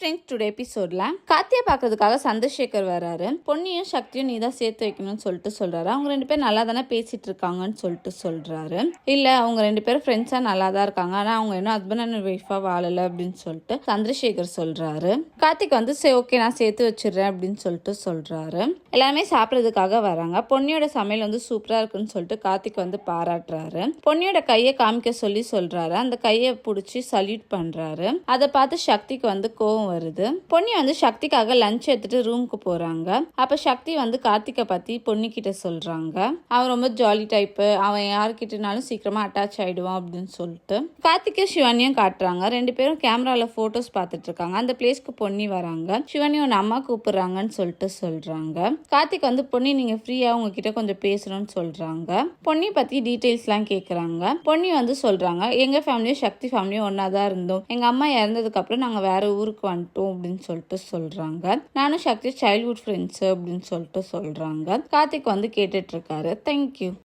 Friends today எபிசோடில் கார்த்தியை பார்க்கறதுக்காக சந்திரசேகர் வராரு பொன்னியும் சக்தியும் நீ தான் சேர்த்து வைக்கணும்னு சொல்லிட்டு சொல்கிறாரு அவங்க ரெண்டு பேரும் நல்லா தானே பேசிகிட்டு இருக்காங்கன்னு சொல்லிட்டு சொல்கிறாரு இல்லை அவங்க ரெண்டு பேரும் ஃப்ரெண்ட்ஸாக நல்லா தான் இருக்காங்க. ஆனால் அவங்க இன்னும் ஹஸ்பண்ட் அண்ட் ஒய்ஃபாக வாழலை அப்படின்னு சொல்லிட்டு சந்திரசேகர் சொல்கிறாரு கார்த்திக் வந்து சரி ஓகே நான் சேர்த்து வச்சிடுறேன் அப்படின்னு சொல்லிட்டு சொல்கிறாரு எல்லாருமே சாப்பிட்றதுக்காக வராங்க. பொன்னியோட சமையல் வந்து சூப்பராக இருக்குன்னு சொல்லிட்டு கார்த்திக் வந்து பாராட்டுறாரு. பொன்னியோட கையை காமிக்க சொல்லி சொல்கிறாரு அந்த கையை பிடிச்சி சல்யூட் பண்ணுறாரு அதை பார்த்து சக்திக்கு வந்து கோவம் வருது. பொன்னி வந்து சக்திக்காக லஞ்ச் எடுத்துட்டு ரூமுக்கு போறாங்க. அப்ப சக்தி வந்து கார்த்திகை பத்தி பொன்னி கிட்ட சொல்றாங்க. அவன் ரொம்ப ஜாலி டைப்பு அவன் யார்கிட்டனாலும் சீக்கிரமா அட்டாச் ஆயிடுவான் அப்படின்னு சொல்லிட்டு. கார்த்திகை சிவானியும் காட்டுறாங்க. ரெண்டு பேரும் கேமரால போட்டோஸ் பார்த்துட்டு இருக்காங்க. அந்த பிளேஸ்க்கு பொன்னி வராங்க. சிவானி உன் அம்மா கூப்பிடுறாங்கன்னு சொல்லிட்டு சொல்றாங்க. கார்த்திக் வந்து பொன்னி நீங்க ஃப்ரீயா உங்ககிட்ட கொஞ்சம் பேசணும்னு சொல்றாங்க. பொன்னி பத்தி டீடைல்ஸ்லாம் கேக்குறாங்க. பொன்னி வந்து சொல்றாங்க எங்க ஃபேமிலியும் சக்தி ஃபேமிலியும் ஒன்னா தான் இருந்தோம். எங்க அம்மா இறந்ததுக்கு அப்புறம் நாங்க வேற ஊருக்கு வந்துட்டோம் அப்படின்னு சொல்லிட்டு சொல்றாங்க. நானும் சக்தி சைல்ட்ஹுட் ஃப்ரெண்ட்ஸ் அப்படின்னு சொல்லிட்டு சொல்றாங்க. கார்த்திக் வந்து கேட்டுட்டு இருக்காரு. தேங்க்யூ